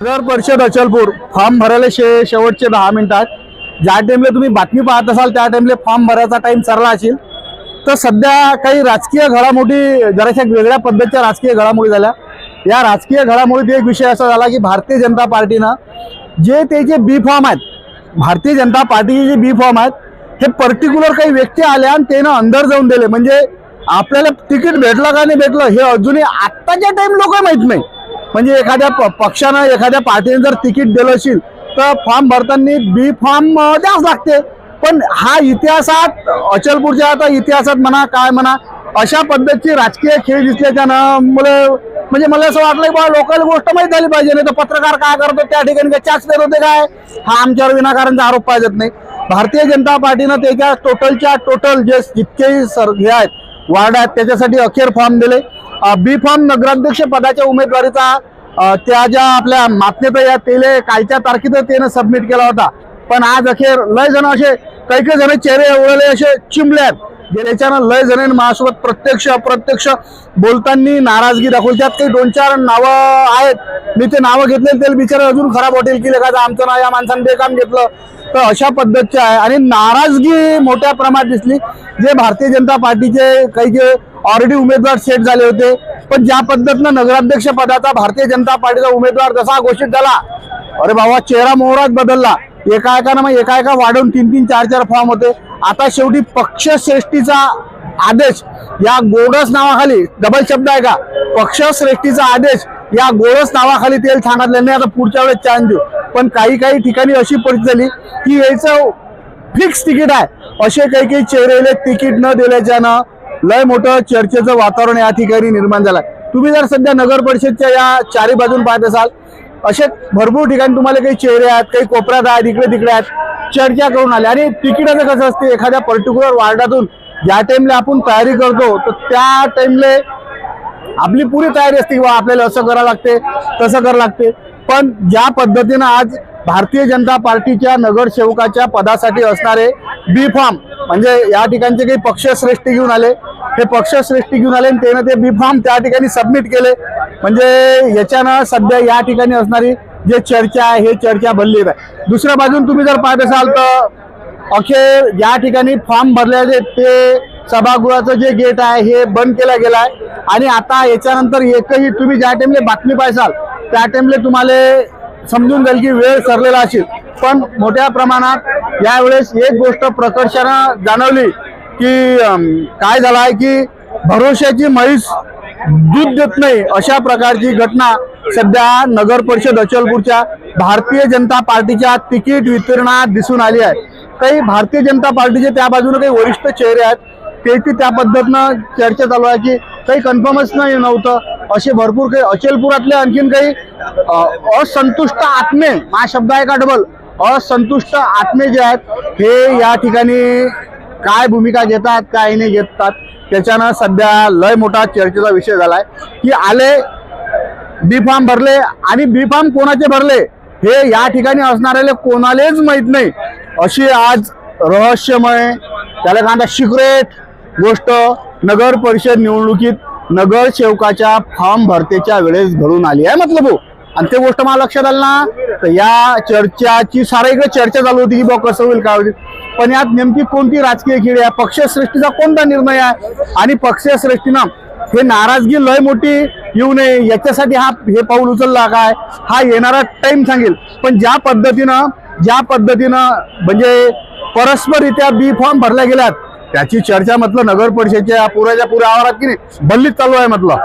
नगर परिषद अचलपूर. फॉर्म भरायला शे शेवटचे दहा मिनिटात ज्या टाईमला तुम्ही बातमी पाहत असाल त्या टाईमला फॉर्म भरायचा टाइम सरला असेल. तर सध्या काही राजकीय घडामोडी जराशा वेगळ्या पद्धतीच्या राजकीय घडामोडी झाल्या. या राजकीय घडामोडीत एक विषय असा झाला की भारतीय जनता पार्टीनं जे ते जे बी फॉर्म आहेत भारतीय जनता पार्टीचे जे बी फॉर्म आहेत हे पर्टिक्युलर काही व्यक्ती आल्या आणि त्यानं अंदर जाऊन दिले. म्हणजे आपल्याला तिकीट भेटलं का नाही भेटलं हे अजूनही आत्ताच्या टाईम लोक माहीत नाही. म्हणजे एखाद्या प- पक्षानं एखाद्या पार्टीने जर तिकीट दिलं असेल तर फॉर्म भरताना बी फॉर्म द्यावंच लागते. पण हा इतिहासात अचलपूरच्या आता इतिहासात म्हणा काय म्हणा अशा पद्धतीची राजकीय खेळ दिसल्याच्यानं मुले म्हणजे मला असं वाटलं की बा लोकल गोष्ट माहीत झाली पाहिजे नाही तर पत्रकार काय करतो त्या ठिकाणी काय चाच पेर होते काय? हा आमच्यावर विनाकारांचा आरोप पाहिजेत नाही. भारतीय जनता पार्टीनं त्याच्या टोटलच्या टोटल जे जितकेही सर हे आहेत वार्ड आहेत त्याच्यासाठी अखेर फॉर्म दिले. बी फॉर्म नगराध्यक्ष पदाच्या उमेदवारीचा त्या ज्या आपल्या मान्यता या तेले कालच्या तारखेत त्यानं सबमिट केला होता. पण आज अखेर लय जण असे काही काही जण चेहरे उडले असे चिमले आहेत ज्याच्यानं लय जण माझ्यासोबत प्रत्यक्ष अप्रत्यक्ष बोलताना नाराजगी दाखवली. त्यात काही दोन चार नावं आहेत. मी ते नावं घेतले ते बिचारे अजून खराब हॉटेल केले. का आमचं नाव या माणसानं बेकाम घेतलं? तर अशा पद्धतीचे आहे. आणि नाराजगी मोठ्या प्रमाणात दिसली. जे भारतीय जनता पार्टीचे काही जे ऑलरेडी उमेदवार सेट झाले होते. पण ज्या पद्धतीनं नगराध्यक्ष पदाचा भारतीय जनता पार्टीचा उमेदवार जसा घोषित झाला अरे बाबा चेहरा मोहराच बदलला. एका एकानं मग एका एका वाढवून तीन तीन चार चार फॉर्म होते. आता शेवटी पक्षश्रेष्ठीचा आदेश या गोडस नावाखाली डबल शब्द आहे का? पक्षश्रेष्ठीचा आदेश या गोडस नावाखाली तेल ठाण्यातल्याने आता पुढच्या वेळेस चान्स देऊ. पण काही काही ठिकाणी अशी परिस्थिती झाली की याचं फिक्स तिकीट आहे. असे काही काही चेहरेले तिकीट न दिल्याच्यानं लय मोठं चर्चेचं वातावरण या ठिकाणी निर्माण झालं. तुम्ही जर सध्या नगर परिषदच्या या चारी बाजून पाहत असाल असे भरपूर ठिकाणी तुम्हाला काही चेहरे आहेत काही कोपऱ्यात आहेत इकडे तिकडे आहेत चर्चा करून आले. आणि तिकिटाचं कसं असते एखाद्या पर्टिक्युलर वार्डातून ज्या टाइमला आपण तयारी करतो तर त्या टाइमले आपली पुरी तयारी असते किंवा आपल्याला असं करावं लागते तसं करावं लागते. पण ज्या पद्धतीनं आज भारतीय जनता पार्टीच्या नगरसेवकाच्या पदासाठी असणारे बी फॉर्म म्हणजे या ठिकाणचे काही पक्षश्रेष्ठी घेऊन आले. हे पक्षश्रेष्ठी घेऊन आले आणि त्यानं ते बी फॉर्म त्या ठिकाणी सबमिट केले. म्हणजे याच्यानं सध्या या ठिकाणी असणारी जे चर्चा आहे हे चर्चा भरली आहे दुसऱ्या बाजून तुम्ही जर पाहत असाल तर अखेर या ठिकाणी फॉर्म भरलेले ते सभागृहाचं जे गेट आहे हे बंद केलं गेलं आहे. आणि आता याच्यानंतर एकही तुम्ही ज्या टाइमले बातमी पाहिसाल त्या टाइमले तुम्हाला समजून जाईल की वेळ सरलेला असेल. पण मोठ्या प्रमाणात यावेळेस एक गोष्ट प्रकर्षानं जाणवली की काय झालं आहे की भरोश्याची म्हैस दूध देत नाही अशा प्रकारची घटना सध्या नगर परिषद अचलपूरच्या भारतीय जनता पार्टीच्या तिकीट वितरणात दिसून आली आहे. काही भारतीय जनता पार्टीचे त्या बाजूने काही वरिष्ठ चेहरे आहेत ते त्या पद्धतीनं चर्चा चालू आहे की काही कन्फर्मच नाही नव्हतं. असे भरपूर काही अचलपुरातले आणखीन काही असंतुष्ट आत्मे हा शब्द आहे का डबल असंतुष्ट आत्मे जे आहेत हे या ठिकाणी काय भूमिका घेतात काय नाही घेतात त्याच्यानं सध्या लय मोठा चर्चेचा विषय झालाय. की आले बी फॉर्म भरले आणि बी फॉर्म कोणाचे भरले हे या ठिकाणी असणाऱ्याले कोणालाच माहीत नाही. अशी आज रहस्यमय त्याला काय सिक्रेट गोष्ट नगर परिषद निवडणुकीत नगरसेवकाच्या फॉर्म भरतेच्या वेळेस घडून आली आहे मतलब हो. आणि ते गोष्ट मला लक्षात आलं ना तर या चर्चाची सारा इकडे चर्चा चालू होती की बा कसं होईल काय होईल. पण यात नेमकी कोणती राजकीय खेळी आहे? पक्षश्रेष्ठीचा कोणता निर्णय आहे? आणि पक्षश्रेष्ठीनं हे नाराजगी लय मोठी येऊ नये. याच्यासाठी हा हे पाऊल उचलला काय? हा येणारा टाइम सांगेल. पण ज्या पद्धतीनं ज्या पद्धतीनं म्हणजे परस्पररित्या बी फॉर्म भरल्या गेल्यात त्याची चर्चा म्हटलं नगर परिषदेच्या पुराच्या पुऱ्या आवारात की नाही बल्लीत चालू आहे म्हटलं.